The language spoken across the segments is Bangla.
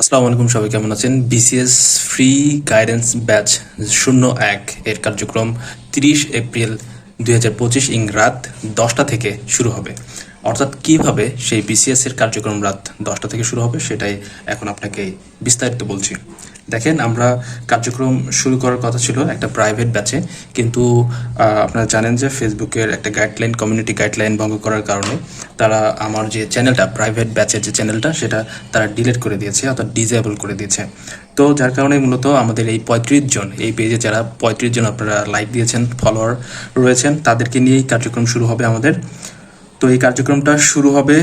আসসালামু আলাইকুম, সবাই কেমন আছেন? বিসিএস ফ্রি গাইডেন্স ব্যাচ শূন্য এক এর কার্যক্রম তিরিশ এপ্রিল দুই হাজার পঁচিশ ইং রাত দশটা থেকে শুরু হবে। অর্থাৎ কীভাবে সেই বিসিএস এর কার্যক্রম রাত দশটা থেকে শুরু হবে সেটাই এখন আপনাকে বিস্তারিত বলছি। দেখেন, আমরা কার্যক্রম শুরু করার কথা ছিল একটা প্রাইভেট ব্যাচে কিন্তু আপনারা জানেন যে ফেসবুকের একটা গাইডলাইন কমিউনিটি গাইডলাইন ভঙ্গ করার কারণে তারা আমার যে চ্যানেলটা প্রাইভেট ব্যাচের যে চ্যানেলটা সেটা তারা ডিলিট করে দিয়েছে, অর্থাৎ ডিজেবল করে দিয়েছে। তো যার কারণে মূলত আমাদের এই পঁয়ত্রিশ জন, এই পেজে যারা পঁয়ত্রিশ জন আপনারা লাইক দিয়েছেন ফলোয়ার রয়েছেন, তাদেরকে নিয়েই কার্যক্রম শুরু হবে আমাদের। তো এই কার্যক্রমটা শুরু হবে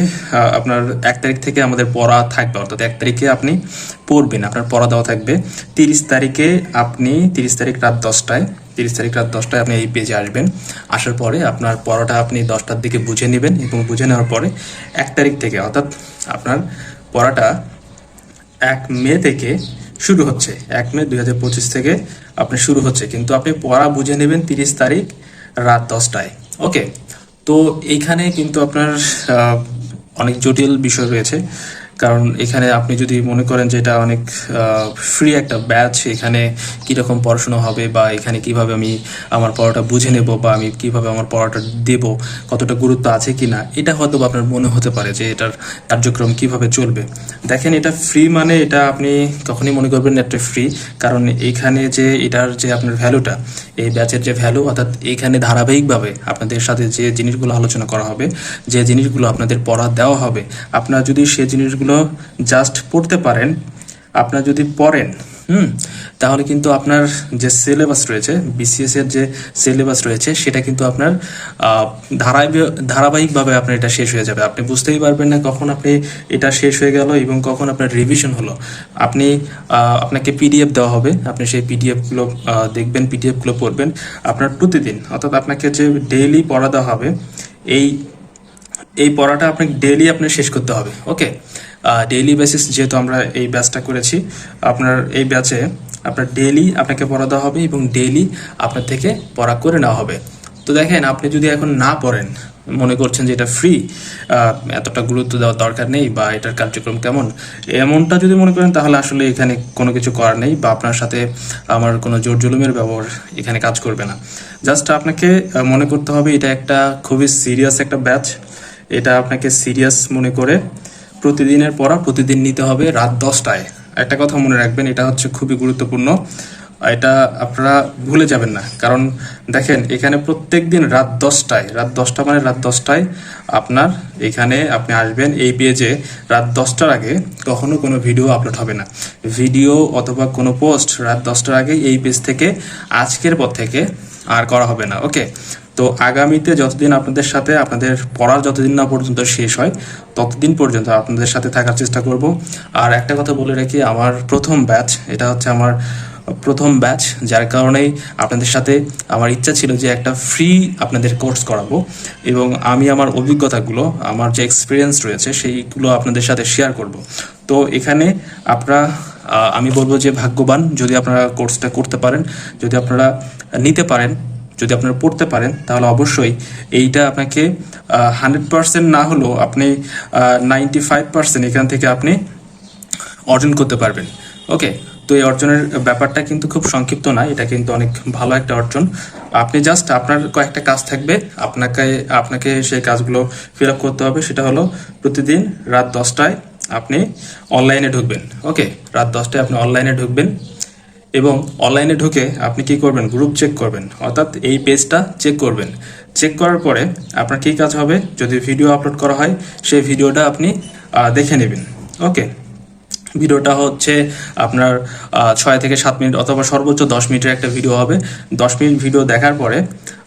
আপনার এক তারিখ থেকে আমাদের পড়া থাকবে, অর্থাৎ এক তারিখে আপনি পড়বেন, আপনার পড়া দেওয়া থাকবে। তিরিশ তারিখে আপনি, তিরিশ তারিখ রাত দশটায়, তিরিশ তারিখ রাত দশটায় আপনি এই পেজে আসবেন। আসার পরে আপনার পড়াটা আপনি দশটার দিকে বুঝে নেবেন এবং বুঝে নেওয়ার পরে এক তারিখ থেকে, অর্থাৎ আপনার পড়াটা এক মে থেকে শুরু হচ্ছে, এক মে দুই হাজার পঁচিশ থেকে আপনি শুরু হচ্ছে। কিন্তু আপনি পড়া বুঝে নেবেন তিরিশ তারিখ রাত দশটায়। ওকে তো এইখানে কিন্তু আপনার অনেক জটিল বিষয় রয়েছে। কারণ এখানে আপনি যদি মনে করেন যে এটা অনেক ফ্রি একটা ব্যাচ এখানে কীরকম পড়াশোনা হবে বা এখানে কীভাবে আমি আমার পড়াটা বুঝে নেব বা আমি কীভাবে আমার পড়াটা দেব, কতটা গুরুত্ব আছে কি না এটা হয়তো আপনার মনে হতে পারে যে এটার কার্যক্রম কীভাবে চলবে। দেখেন এটা ফ্রি মানে এটা আপনি কখনই মনে করবেন একটা ফ্রি কারণ এইখানে যে এটার যে আপনার ভ্যালুটা এই ব্যাচের যে ভ্যালু অর্থাৎ এখানে ধারাবাহিকভাবে আপনাদের সাথে যে জিনিসগুলো আলোচনা করা হবে, যে জিনিসগুলো আপনাদের পড়া দেওয়া হবে, আপনারা যদি সে জিনিসগুলো জাস্ট পড়তে পারেন। আপনার যদি পড়েন, হুম, তাহলে কিন্তু আপনার যে সিলেবাস রয়েছে বিসিএস এর যে সিলেবাস রয়েছে, সেটা কিন্তু আপনার ধারাবাহিকভাবে আপনার এটা শেষ হয়ে যাবে। আপনি বুঝতেই পারবেন না কখন আপনি এটা শেষ হয়ে গেল এবং কখন আপনার রিভিশন হলো। আপনি আপনাকে পিডিএফ দেওয়া হবে। আপনি সেই পিডিএফগুলো দেখবেন পিডিএফগুলো পড়বেন আপনার প্রতিদিন। অর্থাৎ আপনাকে যে ডেইলি পড়া দেওয়া হবে, এই এই পড়াটা আপনাকে ডেইলি আপনার শেষ করতে হবে। ওকে ডেইলি বেসিস যেহেতু আমরা এই ব্যাচটা করেছি, আপনার এই ব্যাচে আপনার ডেইলি আপনাকে পড়া দেওয়া হবে এবং ডেইলি আপনার থেকে পড়া করে নেওয়া হবে। তো দেখেন, আপনি যদি এখন না পড়েন, মনে করছেন যে এটা ফ্রি এতটা গুরুত্ব দেওয়ার দরকার নেই বা এটার কার্যক্রম কেমন, এমনটা যদি মনে করেন তাহলে আসলে এখানে কোনো কিছু করার নেই বা আপনার সাথে আমার কোনো জোর জুলুমের ব্যবহার এখানে কাজ করবে না। জাস্ট আপনাকে মনে করতে হবে এটা একটা খুবই সিরিয়াস একটা ব্যাচ এটা আপনাকে সিরিয়াস মনে করে প্রতিদিনের পড়া, প্রতিদিন নিতে হবে রাত দশটায়। একটা কথা মনে রাখবেন, এটা হচ্ছে খুবই গুরুত্বপূর্ণ। এটা আপনারা ভুলে যাবেন না। কারণ দেখেন, এখানে প্রত্যেক দিন রাত দশটায়, রাত দশটা মানে রাত দশটায় আপনার এখানে আপনি আসবেন এই পেজে রাত দশটার আগে কখনো কোনো ভিডিও আপলোড হবে না। ভিডিও অথবা কোনো পোস্ট রাত দশটার আগে এই পেজ থেকে আজকের পর থেকে আর করা হবে না। ওকে? তো আগামীতে যতদিন আপনাদের সাথে, আপনাদের পড়ার যতদিন না পর্যন্ত শেষ হয়, ততদিন পর্যন্ত আপনাদের সাথে থাকার চেষ্টা করব। আর একটা কথা বলে রাখি, আমার প্রথম ব্যাচ এটা হচ্ছে আমার প্রথম ব্যাচ যার কারণেই আপনাদের সাথে আমার ইচ্ছা ছিল যে একটা ফ্রি আপনাদের কোর্স করাবো। এবং আমি আমার অভিজ্ঞতাগুলো, আমার যে এক্সপিরিয়েন্স রয়েছে, সেইগুলো আপনাদের সাথে শেয়ার করব। তো এখানে আপনারা আমি বলব যে ভাগ্যবান, যদি আপনারা কোর্সটা করতে পারেন, যদি আপনারা নিতে পারেন যদি আপনারা পড়তে পারেন, তাহলে অবশ্যই এইটা আপনাকে হান্ড্রেড পার্সেন্ট না হলেও আপনি নাইনটি ফাইভ পার্সেন্ট এখান থেকে আপনি অর্জন করতে পারবেন। ওকে তো এই অর্জনের ব্যাপারটা কিন্তু খুব সংক্ষিপ্ত না, এটা কিন্তু অনেক ভালো একটা অর্জন। আপনি জাস্ট আপনার কয়েকটা কাজ থাকবে, আপনাকে আপনাকে সেই কাজগুলো ফিল আপ করতে হবে, সেটা হলো প্রতিদিন রাত দশটায় আপনি অনলাইনে ঢুকবেন। ওকে রাত দশটায় আপনি অনলাইনে ঢুকবেন। এবং অনলাইনে ঢুকে আপনি কি করবেন? গ্রুপ চেক করবেন। অর্থাৎ এই পেজটা চেক করবেন। চেক করার পরে আপনার কি কাজ হবে? যদি ভিডিও আপলোড করা হয়, সেই ভিডিওটা আপনি দেখে নেবেন। ওকে ভিডিওটা হচ্ছে আপনার ছয় থেকে সাত মিনিট অথবা সর্বোচ্চ দশ মিনিটের একটা ভিডিও হবে। দশ মিনিট ভিডিও দেখার পরে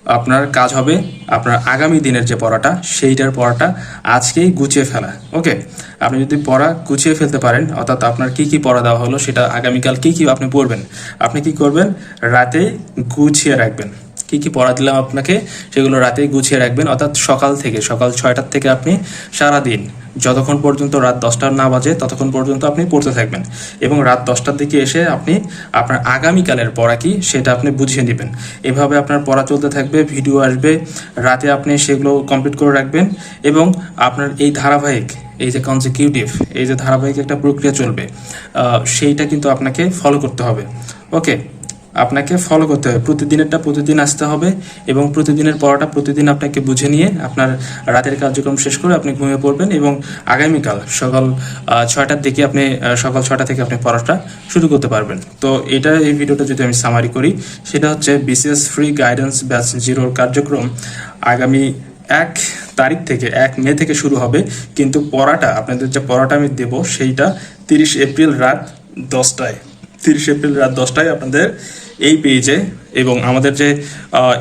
আপনার কাজ হবে আপনার আগামী দিনের যে পড়াটা, সেইটার পড়াটা আজকেই গুছিয়ে ফেলা, ওকে? আপনি যদি পড়া গুছিয়ে ফেলতে পারেন, অর্থাৎ আপনার কি কি পড়া দেওয়া হলো, সেটা আগামীকাল কি কি আপনি পড়বেন, আপনি কি করবেন? রাতে গুছিয়ে রাখবেন। কি কি পড়া দিলাম আপনাকে সেগুলো রাতে গুছিয়ে রাখবেন। অর্থাৎ সকাল থেকে, সকাল ছয়টার থেকে আপনি সারা দিন যতক্ষণ পর্যন্ত রাত দশটা না বাজে ততক্ষণ পর্যন্ত আপনি পড়তে থাকবেন। এবং রাত দশটার দিকে এসে আপনি আপনার আগামীকালের পড়া কি সেটা আপনি বুঝিয়ে নেবেন। এভাবে আপনার পড়া চলতে থাকবে, ভিডিও আসবে, রাতে আপনি সেগুলো কমপ্লিট করে রাখবেন এবং আপনার এই ধারাবাহিক, এই যে কনজিকিউটিভ এই যে ধারাবাহিক একটা প্রক্রিয়া চলবে সেইটা কিন্তু আপনাকে ফলো করতে হবে। ওকে আপনাকে ফলো করতে হবে। প্রতিদিনেরটা প্রতিদিন আসতে হবে এবং প্রতিদিনের পড়াটা প্রতিদিন আপনাকে বুঝে নিয়ে আপনার রাতের কার্যক্রম শেষ করে আপনি ঘুমিয়ে পড়বেন এবং আগামীকাল সকাল ছয়টার দিকে আপনি সকাল ছয়টা থেকে আপনি পড়াটা শুরু করতে পারবেন। তো এটা এই ভিডিওটা যদি আমি সামারি করি, সেটা হচ্ছে বিসিএস ফ্রি গাইডেন্স ব্যাচ জিরোর কার্যক্রম আগামী এক তারিখ থেকে, এক মে থেকে শুরু হবে। কিন্তু পড়াটা, আপনাদের যে পড়াটা আমি দেব, সেইটা তিরিশ এপ্রিল রাত দশটায়। তিরিশ এপ্রিল রাত দশটায় আপনাদের এই পেজে এবং আমাদের যে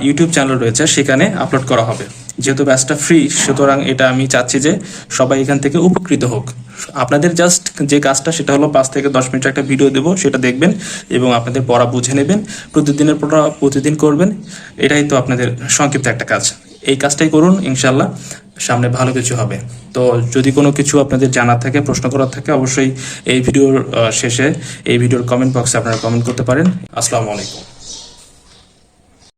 ইউটিউব চ্যানেল রয়েছে সেখানে আপলোড করা হবে। যেহেতু ব্যাচটা ফ্রি, সুতরাং এটা আমি চাচ্ছি যে সবাই এখান থেকে উপকৃত হোক। আপনাদের জাস্ট যে কাজটা সেটা হলো পাঁচ থেকে দশ মিনিট একটা ভিডিও দেবো, সেটা দেখবেন এবং আপনাদের পড়া বুঝে নেবেন, প্রতিদিনের পড়া প্রতিদিন করবেন, এটাই তো আপনাদের সংক্ষিপ্ত একটা কাজ। এই কাজটাই করুন ইনশাল্লাহ সামনে ভালো কিছু হবে। তো যদি কোনো কিছু আপনাদের জানার থাকে, প্রশ্ন করার থাকে, অবশ্যই এই ভিডিওর শেষে এই ভিডিওর কমেন্ট বক্সে আপনারা কমেন্ট করতে পারেন। আসসালামু আলাইকুম।